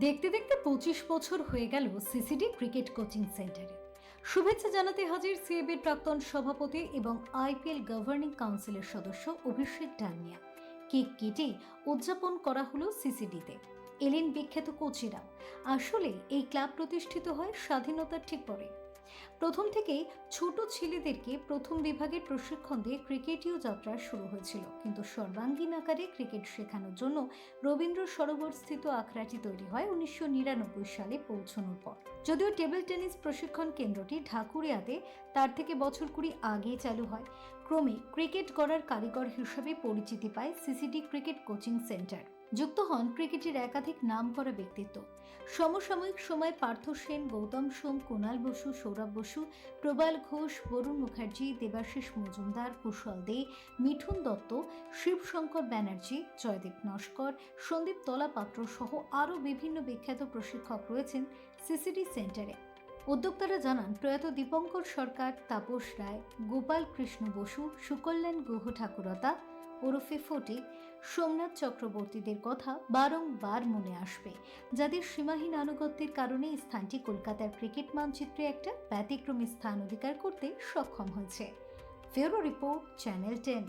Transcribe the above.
দেখতে দেখতে পঁচিশ বছর হয়ে গেল সিসিডি ক্রিকেট কোচিং সেন্টারে। শুভেচ্ছা জানাতে হাজির সিএবির প্রাক্তন সভাপতি এবং আইপিএল গভর্নিং কাউন্সিলের সদস্য অভিষেক ডালমিয়া কেক কেটে উদযাপন করা হলো সিসিডিতে। এলেন বিখ্যাত কোচেরা। আসলে এই ক্লাব প্রতিষ্ঠিত হয় স্বাধীনতার ঠিক পরে। প্রথম থেকেই ছোট ছেলেদেরকে প্রথম বিভাগের প্রশিক্ষণ দিয়ে ক্রিকেটীয় যাত্রা শুরু হয়েছিল। কিন্তু সর্বাঙ্গীন আকারে ক্রিকেট শেখানোর জন্য রবীন্দ্র সরোবর স্থিত আখড়াটি তৈরি হয় উনিশশো নিরানব্বই সালে পৌঁছানোর পর। যদিও টেবিল টেনিস প্রশিক্ষণ কেন্দ্রটি ঢাকুরিয়াতে তার থেকে বছর কুড়ি আগে চালু হয়, ক্রমে ক্রিকেট গড়ার কারিগর হিসেবে পরিচিতি পায় সিসিডি ক্রিকেট কোচিং সেন্টার। যুক্ত হন ক্রিকেটের একাধিক নামকরা ব্যক্তিত্ব। সমসাময়িক সময় পার্থ সেন, গৌতম সোম কুণাল বসু, সৌরভ বসু, প্রবাল ঘোষ, বরুণ মুখার্জি, দেবাশিস মজুমদার, কুশল দে, মিঠুন দত্ত, শিবশঙ্কর ব্যানার্জি, জয়দীপ নস্কর, সন্দীপ তলাপাত্র সহ আরও বিভিন্ন বিখ্যাত প্রশিক্ষক রয়েছেন সিসিডি সেন্টারে। উদ্যোক্তারা জানান, প্রয়াত দীপঙ্কর সরকার, তাপস রায়, গোপাল কৃষ্ণ বসু, সুকল্যাণ গুহ ঠাকুরতা ওরফে ফটি সোমনাথ চক্রবর্তীদের কথা বারংবার মনে আসবে, যাদের সীমাহীন আনুগত্যের কারণে স্থানটি কলকাতার ক্রিকেট মানচিত্রে একটা ব্যতিক্রমী স্থান অধিকার করতে সক্ষম হয়েছে। ফেরো রিপোর্ট, চ্যানেল টেন।